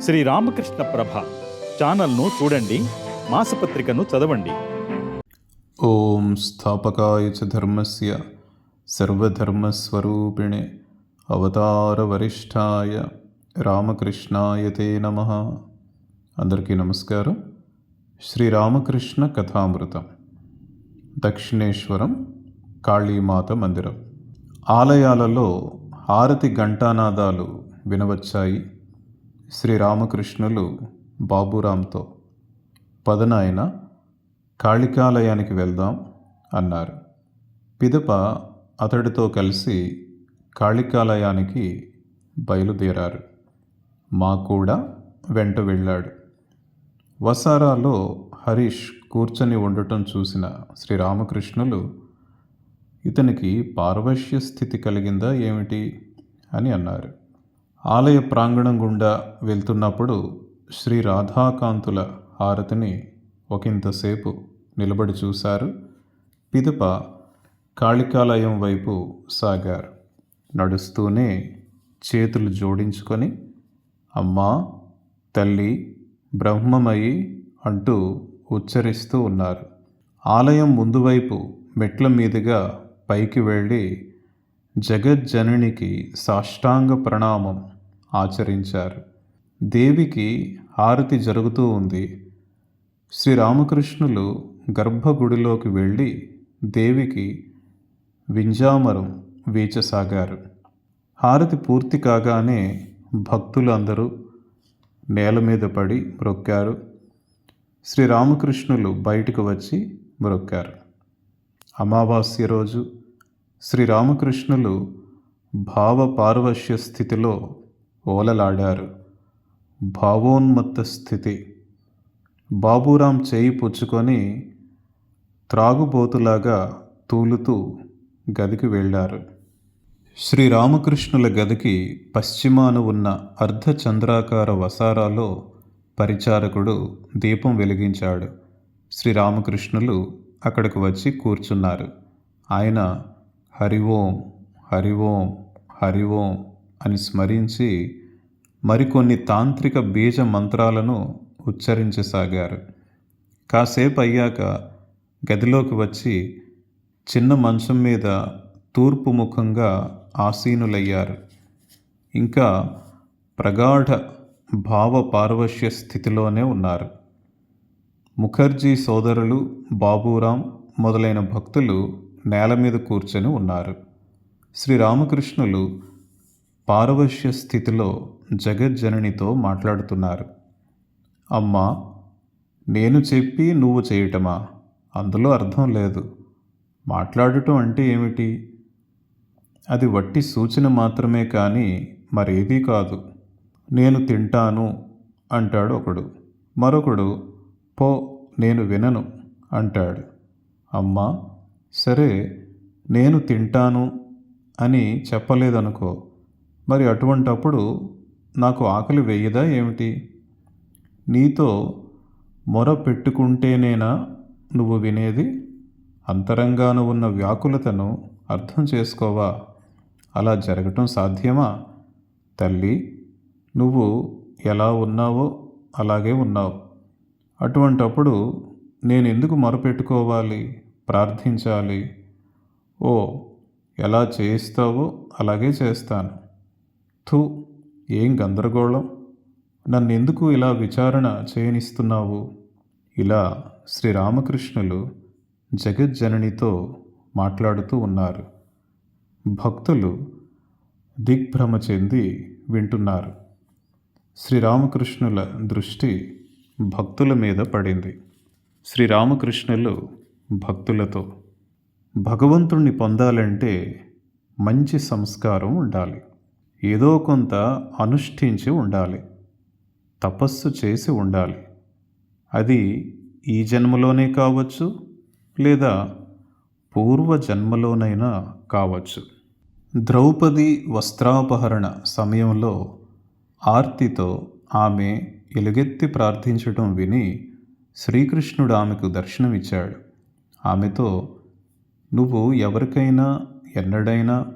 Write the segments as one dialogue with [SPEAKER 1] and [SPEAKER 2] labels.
[SPEAKER 1] శ్రీ రామకృష్ణ ప్రభ ఛానల్ను చూడండి మాసపత్రికను చదవండి.
[SPEAKER 2] ఓం స్థాపకాయ చ ధర్మస్య సర్వధర్మస్వరూపిణే అవతారవరిష్ఠాయ రామకృష్ణాయ తే నమ. అందరికీ నమస్కారం. శ్రీరామకృష్ణ కథామృతం. దక్షిణేశ్వరం కాళీమాత మందిరం. ఆలయాలలో హారతి ఘంటానాదాలు వినవచ్చాయి. శ్రీరామకృష్ణులు బాబురాంతో పదనాయన కాళికాలయానికి వెళ్దాం అన్నారు. పిదప అతడితో కలిసి కాళికాలయానికి బయలుదేరారు. మా కూడా వెంట వెళ్ళాడు. వసారాలో హరీష్ కూర్చొని ఉండటం చూసిన శ్రీరామకృష్ణులు ఇతనికి పారవశ్య స్థితి కలిగిందా ఏమిటి? అని అన్నారు. ఆలయ ప్రాంగణం గుండా వెళ్తున్నప్పుడు శ్రీ రాధాకాంతుల హారతిని ఒకంతసేపు నిలబడి చూశారు. పిదప కాళికాలయం వైపు సాగారు. నడుస్తూనే చేతులు జోడించుకొని అమ్మా తల్లి బ్రహ్మమయి అంటూ ఉచ్చరిస్తూ ఉన్నారు. ఆలయం ముందు వైపు మెట్ల మీదుగా పైకి వెళ్ళి జగజ్జననికి సాష్టాంగ ప్రణామం ఆచరించారు. దేవికి హారతి జరుగుతూ ఉంది. శ్రీరామకృష్ణులు గర్భగుడిలోకి వెళ్ళి దేవికి వింజామరం వీచసాగారు. హారతి పూర్తి కాగానే భక్తులు అందరూ నేల మీద పడి మ్రొక్కారు శ్రీరామకృష్ణులు బయటకు వచ్చి మ్రొక్కారు అమావాస్య రోజు శ్రీరామకృష్ణులు భావ పారవశ్య స్థితిలో ఓలలాడారు. భావోన్మత్త స్థితి. బాబురాం చేయి పుచ్చుకొని త్రాగుబోతులాగా తూలుతూ గదికి వెళ్ళారు. శ్రీరామకృష్ణుల గదికి పశ్చిమాన ఉన్న అర్ధచంద్రాకార వసారాలో పరిచారకుడు దీపం వెలిగించాడు. శ్రీరామకృష్ణులు అక్కడికి వచ్చి కూర్చున్నారు. ఆయన హరి ఓం హరి ఓం హరి ఓం అని స్మరించి మరికొన్ని తాంత్రిక బీజ మంత్రాలను ఉచ్చరించసాగారు. కాసేపు అయ్యాక గదిలోకి వచ్చి చిన్న మంచం మీద తూర్పు ముఖంగా ఆసీనులయ్యారు. ఇంకా ప్రగాఢ భావ పార్వశ్య స్థితిలోనే ఉన్నారు. ముఖర్జీ సోదరులు బాబూరాం మొదలైన భక్తులు నేల మీద కూర్చొని ఉన్నారు. శ్రీరామకృష్ణులు పారవశ్య స్థితిలో జగజ్జననితో మాట్లాడుతున్నారు. అమ్మా నేను చెప్పి నువ్వు చేయటమా? అందులో అర్థం లేదు. మాట్లాడటం అంటే ఏమిటి? అది వట్టి సూచన మాత్రమే కానీ మరేదీ కాదు. నేను తింటాను అంటాడు ఒకడు. మరొకడు పో నేను వినను అంటాడు. అమ్మా సరే నేను తింటాను అని చెప్పలేదనుకో మరి అటువంటప్పుడు నాకు ఆకలి వెయ్యదా ఏమిటి? నీతో మొర పెట్టుకుంటేనేనా నువ్వు వినేది? అంతరంగాను ఉన్న వ్యాకులతను అర్థం చేసుకోవా? అలా జరగటం సాధ్యమా? తల్లి నువ్వు ఎలా ఉన్నావో అలాగే ఉన్నావు. అటువంటప్పుడు నేను ఎందుకు మొరపెట్టుకోవాలి ప్రార్థించాలి. ఓ ఎలా చేయిస్తావో అలాగే చేస్తాను. థు ఏం గందరగోళం? నన్నెందుకు ఇలా విచారణ చేయనిస్తున్నావు? ఇలా శ్రీరామకృష్ణులు జగజ్జననితో మాట్లాడుతూ ఉన్నారు. భక్తులు దిగ్భ్రమ చెంది వింటున్నారు. శ్రీరామకృష్ణుల దృష్టి భక్తుల మీద పడింది. శ్రీరామకృష్ణులు భక్తులతో భగవంతుణ్ణి పొందాలంటే మంచి సంస్కారం ఉండాలి. ఏదో కొంత అనుష్ఠించి ఉండాలి. తపస్సు చేసి ఉండాలి. అది ఈ జన్మలోనే కావచ్చు లేదా పూర్వ జన్మలోనైనా కావచ్చు. ద్రౌపది వస్త్రాపహరణ సమయంలో ఆర్తితో ఆమె ఎలుగెత్తి ప్రార్థించటం విని శ్రీకృష్ణుడు ఆమెకు దర్శనమిచ్చాడు. ఆమెతో నువ్వు ఎవరికైనా ఎన్నడైనా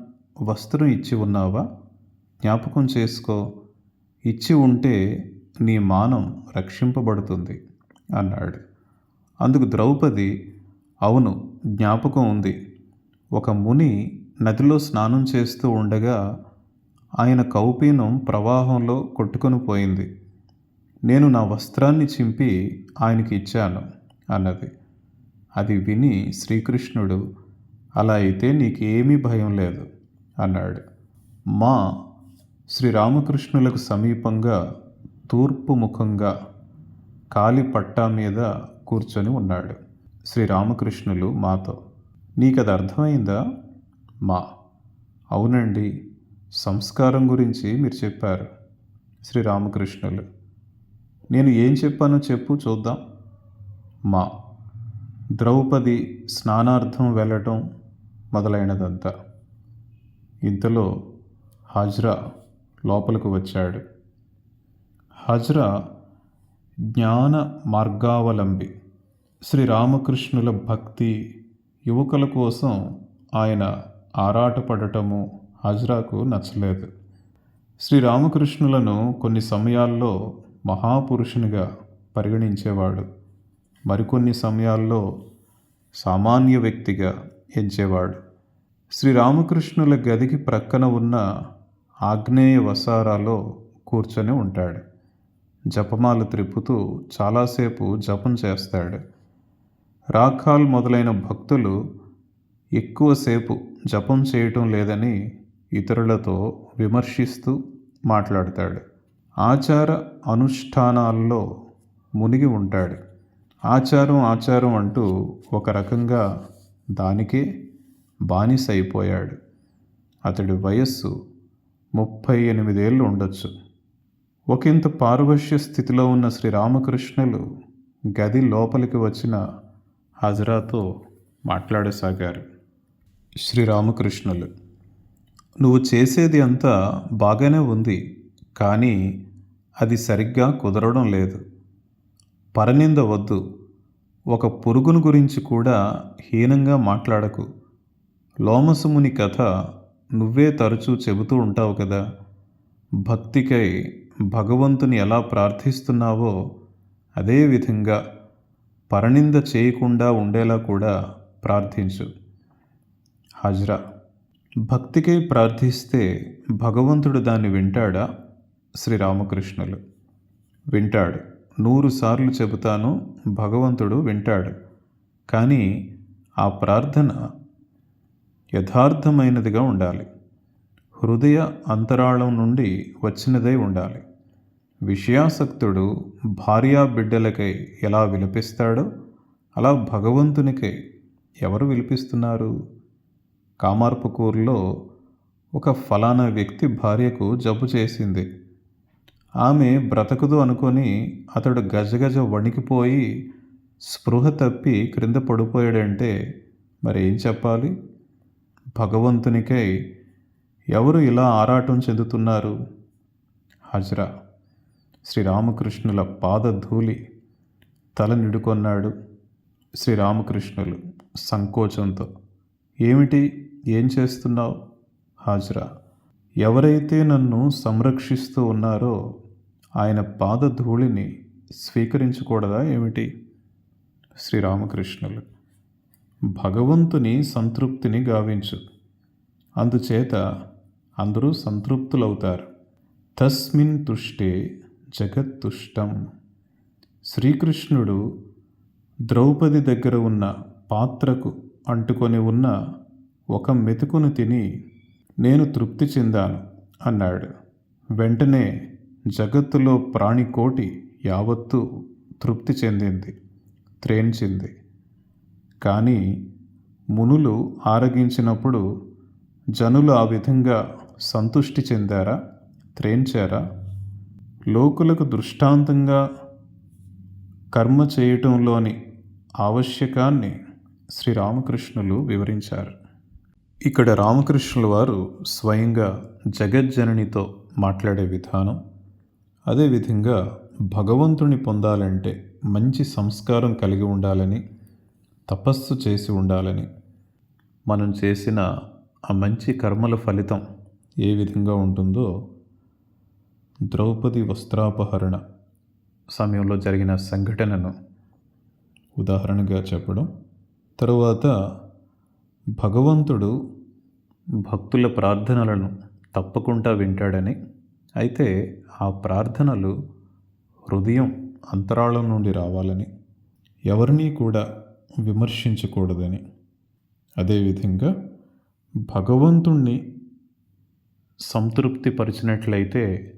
[SPEAKER 2] వస్త్రం ఇచ్చి ఉన్నావా? జ్ఞాపకం చేసుకో. ఇచ్చి ఉంటే నీ మానం రక్షింపబడుతుంది అన్నాడు. అందుకు ద్రౌపది అవును జ్ఞాపకం ఉంది. ఒక ముని నదిలో స్నానం చేస్తూ ఉండగా ఆయన కౌపీనం ప్రవాహంలో కొట్టుకొని పోయింది. నేను నా వస్త్రాన్ని చింపి ఆయనకి ఇచ్చాను అన్నది. అది విని శ్రీకృష్ణుడు అలా అయితే నీకేమీ భయం లేదు అన్నాడు. మా శ్రీరామకృష్ణులకు సమీపంగా తూర్పు ముఖంగా కాలి పట్టా మీద కూర్చొని ఉన్నాడు. శ్రీరామకృష్ణులు మాతో నీకది అర్థమైందా? మా. అవునండి సంస్కారం గురించి మీరు చెప్పారు. శ్రీరామకృష్ణులు నేను ఏం చెప్పానో చెప్పు చూద్దాం. మా. ద్రౌపది స్నానార్థం వెళ్ళటం మొదలైనదంతా. ఇంతలో హాజ్రా లోపలికి వచ్చాడు. హజ్రా జ్ఞాన మార్గావలంబి శ్రీరామకృష్ణుల భక్తి యువకుల కోసం ఆయన ఆరాటపడటము హజ్రాకు నచ్చలేదు. శ్రీరామకృష్ణులను కొన్ని సమయాల్లో మహాపురుషునిగా పరిగణించేవాడు. మరికొన్ని సమయాల్లో సామాన్య వ్యక్తిగా ఎంచేవాడు. శ్రీరామకృష్ణుల గదికి ప్రక్కన ఉన్న ఆగ్నేయ వసారాలో కూర్చొని ఉంటాడు. జపమాల త్రిప్పుతూ చాలాసేపు జపం చేస్తాడు. రాఖాల్ మొదలైన భక్తులు ఎక్కువసేపు జపం చేయటం లేదని ఇతరులతో విమర్శిస్తూ మాట్లాడతాడు. ఆచార అనుష్ఠానాల్లో మునిగి ఉంటాడు. ఆచారం ఆచారం అంటూ ఒక రకంగా దానికే బానిస అయిపోయాడు అతడి వయస్సు ముప్పై ఎనిమిదేళ్ళు ఉండొచ్చు. ఒకంత పారవశ్య స్థితిలో ఉన్న శ్రీరామకృష్ణులు గది లోపలికి వచ్చిన హజరాతో మాట్లాడసాగారు. శ్రీరామకృష్ణులు నువ్వు చేసేది అంతా బాగానే ఉంది కానీ అది సరిగ్గా కుదరడం లేదు. పరనింద వద్దు. ఒక పురుగును గురించి కూడా హీనంగా మాట్లాడకు. లోమసుముని కథ నువ్వే తరచూ చెబుతూ ఉంటావు కదా భక్తికై భగవంతుని ఎలా ప్రార్థిస్తున్నావో అదే విధంగా పరనింద చేయకుండా ఉండేలా కూడా ప్రార్థించు. హాజరా. భక్తికై ప్రార్థిస్తే భగవంతుడు దాన్ని వింటాడా? శ్రీరామకృష్ణులు. వింటాడు. నూరు సార్లు చెబుతాను భగవంతుడు వింటాడు. కానీ ఆ ప్రార్థన యథార్థమైనదిగా ఉండాలి. హృదయ అంతరాళం నుండి వచ్చినదై ఉండాలి. విషయాసక్తుడు భార్యా బిడ్డలకై ఎలా విలపిస్తాడో అలా భగవంతునికై ఎవరు విలిపిస్తున్నారు? కామార్పుకూరులో ఒక ఫలానా వ్యక్తి భార్యకు జబ్బు చేసింది. ఆమె బ్రతకదు అనుకొని అతడు గజగజ వణికిపోయి స్పృహ తప్పి క్రింద పడిపోయాడంటే మరి ఏం చెప్పాలి? భగవంతునికై ఎవరు ఇలా ఆరాటం చెందుతున్నారు? హజ్రా. శ్రీరామకృష్ణుల పాదధూళి తల నిడుకొన్నాడు శ్రీరామకృష్ణులు సంకోచంతో. ఏమిటి? ఏం చేస్తున్నావు? హాజరా. ఎవరైతే నన్ను సంరక్షిస్తూ ఉన్నారో ఆయన పాదధూళిని స్వీకరించకూడదా? ఏమిటి? శ్రీరామకృష్ణులు భగవంతుని సంతృప్తిని గావించు. అందుచేత అందరూ సంతృప్తులవుతారు. తస్మిన్ తుష్టే జగత్తుష్టం. శ్రీకృష్ణుడు ద్రౌపది దగ్గర ఉన్న పాత్రకు అంటుకొని ఉన్న ఒక మెతుకును తిని నేను తృప్తి చెందాను అన్నాడు. వెంటనే జగత్తులో ప్రాణికోటి యావత్తు తృప్తి చెందింది త్రేణించింది. కానీ మునులు ఆరగించినప్పుడు జనులు ఆ విధంగా సంతుష్టి చెందారా? త్రేంచారా? లోకులకు దృష్టాంతంగా కర్మ చేయటంలోని ఆవశ్యకాన్ని శ్రీరామకృష్ణులు వివరించారు. ఇక్కడ రామకృష్ణుల వారు స్వయంగా జగజ్జననితో మాట్లాడే విధానం అదేవిధంగా భగవంతుని పొందాలంటే మంచి సంస్కారం కలిగి ఉండాలని తపస్సు చేసి ఉండాలని. మనం చేసిన ఆ మంచి కర్మల ఫలితం ఏ విధంగా ఉంటుందో ద్రౌపది వస్త్రాపహరణ సమయంలో జరిగిన సంఘటనను ఉదాహరణగా చెప్పడం. తరువాత భగవంతుడు భక్తుల ప్రార్థనలను తప్పకుండా వింటాడని. అయితే ఆ ప్రార్థనలు హృదయం అంతరాళం నుండి రావాలని ఎవరినీ కూడా విమర్శించకూడదని. అదేవిధంగా భగవంతుణ్ణి సంతృప్తి పరిచినట్లయితే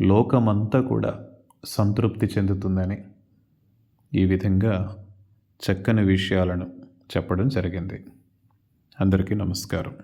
[SPEAKER 2] లోకమంతా కూడా సంతృప్తి చెందుతుందని ఈ విధంగా చక్కని విషయాలను చెప్పడం జరిగింది. అందరికీ నమస్కారం.